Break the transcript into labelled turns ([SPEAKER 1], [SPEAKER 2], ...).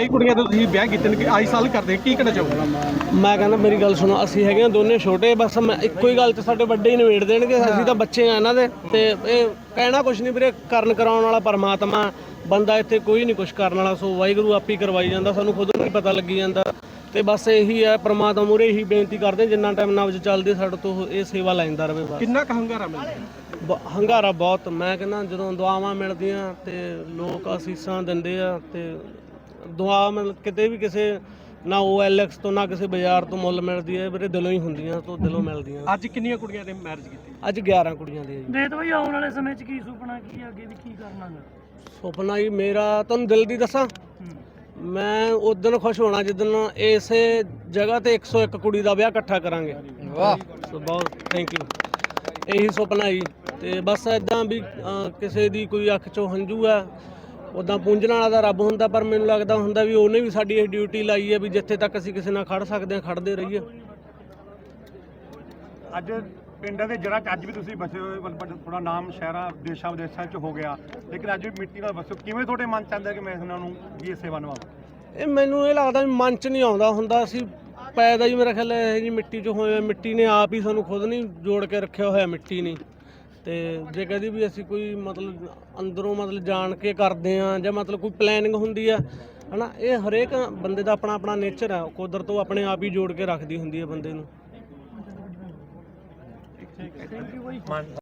[SPEAKER 1] ਕਈ ਕੁੜੀਆਂ ਦੇ ਤੁਸੀਂ ਵਿਆਹ ਕੀਤੇ ਨੇ ਕਿ ਆਈ ਸਾਲ ਕਰਦੇ ਕੀ ਕਹਿਣਾ ਚਾਹੋਗੇ?
[SPEAKER 2] ਮੈਂ ਕਹਿੰਦਾ ਮੇਰੀ ਗੱਲ ਸੁਣੋ ਅਸੀਂ ਹੈਗੇ ਆ ਦੋਨੇ ਛੋਟੇ ਬਸ ਮੈਂ ਇੱਕੋ ਹੀ ਗੱਲ ਤੇ ਸਾਡੇ ਵੱਡੇ ਹੀ ਨਿਬੇੜ ਦੇਣਗੇ ਅਸੀਂ ਤਾਂ ਬੱਚੇ ਆ ਇਹਨਾਂ ਦੇ ਤੇ ਇਹ ਕਹਿਣਾ ਕੁਛ ਨਹੀਂ ਵੀਰੇ ਕਰਨ ਕਰਾਉਣ ਵਾਲਾ ਪਰਮਾਤਮਾ ਬੰਦਾ ਇੱਥੇ ਕੋਈ ਨਹੀਂ ਕੁਛ ਕਰਨ ਵਾਲਾ ਸੋ ਵਾਹਿਗੁਰੂ ਆਪੀ ਕਰਵਾਈ ਜਾਂਦਾ ਸਾਨੂੰ ਖੁਦ ਨੂੰ ਨਹੀਂ ਪਤਾ ਲੱਗੀ ਜਾਂਦਾ ਤੇ ਬਸ ਇਹੀ ਹੈ ਪਰਮਾਤਮਾ ਮੂਹਰੇ ਇਹੀ ਬੇਨਤੀ ਕਰਦੇ ਜਿੰਨਾ ਟਾਈਮ ਨਬਜ ਚੱਲਦੀ ਸਾਡੇ ਤੋਂ ਇਹ ਸੇਵਾ ਲੈਂਦਾ ਰਵੇ ਬਸ।
[SPEAKER 1] ਕਿੰਨਾ ਕੁ ਹੰਗਾਰਾ ਮਿਲਦਾ?
[SPEAKER 2] ਬ- ਹੰਗਾਰਾ ਬਹੁਤ ਮੈਂ ਕਹਿੰਦਾ ਜਦੋਂ ਦੁਆਵਾਂ ਮਿਲਦੀਆਂ ਤੇ ਲੋਕ ਅਸੀਸਾਂ ਦਿੰਦੇ ਆ ਤੇ ਦੁਆ ਮਤਲਬ ਕਿਤੇ ਵੀ ਕਿਸੇ ਨਾ OLX ਤੋਂ ਨਾ ਕਿਸੇ ਬਾਜ਼ਾਰ ਤੋਂ ਮੁੱਲ ਮਿਲਦੀ ਹੈ ਵੀਰੇ ਦਿਲੋਂ ਹੀ ਹੁੰਦੀਆਂ ਤੋਂ ਦਿਲੋਂ ਮਿਲਦੀਆਂ।
[SPEAKER 1] ਅੱਜ ਕਿੰਨੀਆਂ ਕੁੜੀਆਂ ਨੇ ਮੈਰਿਜ ਕੀਤੀ?
[SPEAKER 2] ਅੱਜ 11 ਕੁੜੀਆਂ ਦੀ ਜੀ।
[SPEAKER 3] ਦੇ ਦੋ ਜੀ ਆਉਣ ਵਾਲੇ ਸਮੇਂ 'ਚ ਕੀ ਸੁਪਨਾ ਕੀ ਅੱਗੇ ਵੀ ਕੀ ਕਰਨਾ ਗਾ?
[SPEAKER 2] ਸੁਪਨਾ ਹੀ ਮੇਰਾ ਤੁਹਾਨੂੰ ਦਿਲ ਦੀ ਦੱਸਾਂ? ਮੈਂ ਉਦੋਂ ਖੁਸ਼ ਹੋਣਾ ਜਿੱਦਣ ਇਸੇ ਜਗ੍ਹਾ ਤੇ 101 ਕੁੜੀ ਦਾ ਵਿਆਹ ਇਕੱਠਾ ਕਰਾਂਗੇ। ਵਾਹ। ਸੋ ਬਹੁਤ ਥੈਂਕ ਯੂ ਇਹੀ ਸੁਪਨਾ ਜੀ। ਤੇ ਬਸ ਇਦਾਂ ਵੀ ਅਹ, ਕਿਸੇ ਦੀ ਕੋਈ ਅੱਖ ਚੋਂ ਹੰਝੂ ਆ ਉਦਾਂ ਪੂੰਝਣ ਵਾਲਾ ਤਾਂ ਰੱਬ ਹੁੰਦਾ ਪਰ ਮੈਨੂੰ ਲੱਗਦਾ ਹੁੰਦਾ ਵੀ ਉਹਨੇ ਵੀ ਸਾਡੀ ਇਹ ਡਿਊਟੀ ਲਾਈ ਹੈ ਵੀ ਜਿੱਥੇ ਤੱਕ ਅਸੀਂ ਕਿਸੇ ਨਾਲ ਖੜ ਸਕਦੇ ਹਾਂ ਖੜਦੇ ਰਹੀਏ।
[SPEAKER 4] ਅੱਜ ਪਿੰਡਾਂ ਦੇ ਜੜ੍ਹਾਂ 'ਚ ਅੱਜ ਵੀ ਤੁਸੀਂ ਬਸੇ ਹੋਏ ਬਲ- ਬਲ- ਥੋੜਾ ਨਾਮ ਸ਼ਹਿਰਾਂ ਦੇਸ਼ਾਂ ਵਿਦੇਸ਼ਾਂ 'ਚ ਹੋ ਗਿਆ। ਲੇਕਿਨ ਅੱਜ ਵੀ ਮਿੱਟੀ ਨਾਲ ਬਸੋ ਕਿਵੇਂ ਤੁਹਾਡੇ ਮਨ 'ਚ ਆਉਂਦਾ ਕਿ ਮੈਂ ਇਹਨਾਂ ਨੂੰ ਵੀ ਇਹ ਸੇਵਾ ਨਿਭਾਵਾਂ?
[SPEAKER 2] ਇਹ ਮੈਨੂੰ ਇਹ ਲੱਗਦਾ ਵੀ ਮਨ ਚ ਨਹੀਂ ਆਉਂਦਾ ਹੁੰਦਾ। ਅਸੀਂ ਪੈਦਾ ਹੀ ਮੇਰਾ ਖਿਆਲ ਇਹ ਜੀ ਮਿੱਟੀ ਚ ਹੋਏ ਹੋਏ, ਮਿੱਟੀ ਨੇ ਆਪ ਹੀ ਸਾਨੂੰ ਖੁਦ ਨਹੀਂ ਜੋੜ ਕੇ ਰੱਖਿਆ ਹੋਇਆ ਮਿੱਟੀ ਨੇ ਤੇ ਜੇ ਕਹਦੀ ਵੀ ਅਸੀਂ ਕੋਈ ਮਤਲਬ ਅੰਦਰੋਂ ਮਤਲਬ ਜਾਣ ਕੇ ਕਰਦੇ ਆ ਜਾਂ ਮਤਲਬ ਕੋਈ ਪਲੈਨਿੰਗ ਹੁੰਦੀ ਆ ਹਨਾ ਇਹ ਹਰੇਕ ਬੰਦੇ ਦਾ ਆਪਣਾ ਆਪਣਾ ਨੇਚਰ ਆ ਕੁਦਰਤ ਉਹ ਆਪਣੇ ਆਪ ਹੀ ਜੋੜ ਕੇ ਰੱਖਦੀ ਹੁੰਦੀ ਹੈ ਬੰਦੇ ਨੂੰ।